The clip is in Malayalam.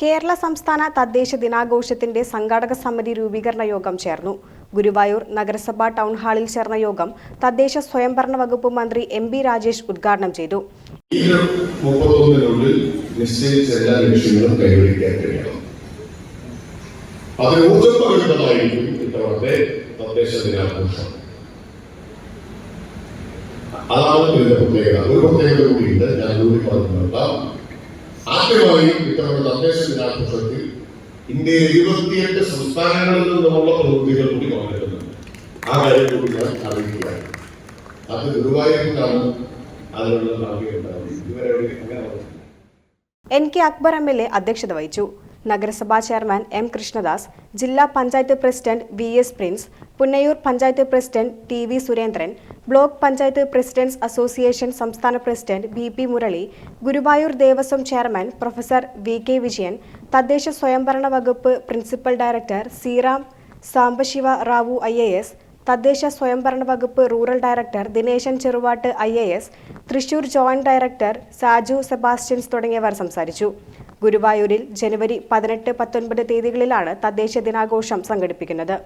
കേരള സംസ്ഥാന തദ്ദേശ ദിനാഘോഷത്തിന്റെ സംഘാടക സമിതി രൂപീകരണ യോഗം ചേർന്നു. ഗുരുവായൂർ നഗരസഭാ ടൗൺ ഹാളിൽ ചേർന്ന യോഗം തദ്ദേശ സ്വയംഭരണ വകുപ്പ് മന്ത്രി എം ബി രാജേഷ് ഉദ്ഘാടനം ചെയ്തു. നിശ്ചയിച്ച എല്ലാ തദ്ദേശ ദിനാഘോഷം. അതാണ് ഇതിന്റെ പ്രത്യേകത. ഒരു പ്രത്യേകത കൂടിയുണ്ട്. ഞാൻ കൂടി പറഞ്ഞിട്ടുണ്ട് ആദ്യമായി ഇത്തവണ തദ്ദേശ ദിനാഘോഷത്തിൽ ഇന്ത്യയിലെ ഇരുപത്തിയെട്ട് സംസ്ഥാനങ്ങളിൽ നിന്നുമുള്ള പ്രതിനിധികൾ കൂടി പങ്കെടുക്കുന്നുണ്ട്. ആ കാര്യം കൂടി ഞാൻ അറിയിക്കുകയാണ്. അത് ഗുരുവായൂരിലാണ് അതിനുള്ള ഇതുവരെ എവിടെയും അങ്ങനെ വന്നിട്ടില്ല. N K Akbar M L A അധ്യക്ഷത വഹിച്ചു. നഗരസഭാ ചെയർമാൻ എം കൃഷ്ണദാസ് ജില്ലാ panchayat president V S Prince Punnayur panchayat president T V Surendran block panchayat presidents association സംസ്ഥാന president B P Murali Guruvayur Devaswom chairman professor V K Vijayan തദ്ദേശ സ്വയംഭരണ വകുപ്പ് principal director Sriram Sambasiva Rao I A S തദ്ദേശ സ്വയംഭരണ വകുപ്പ് rural director Dineshan Cheruvattu I A S Thrissur joint director Saju Sebastian's തുടങ്ങിയവർ സംസാരിച്ചു. ഗുരുവായൂരിൽ ജനുവരി പതിനെട്ട് പത്തൊൻപത് തീയതികളിലാണ് തദ്ദേശ ദിനാഘോഷം സംഘടിപ്പിക്കുന്നത്.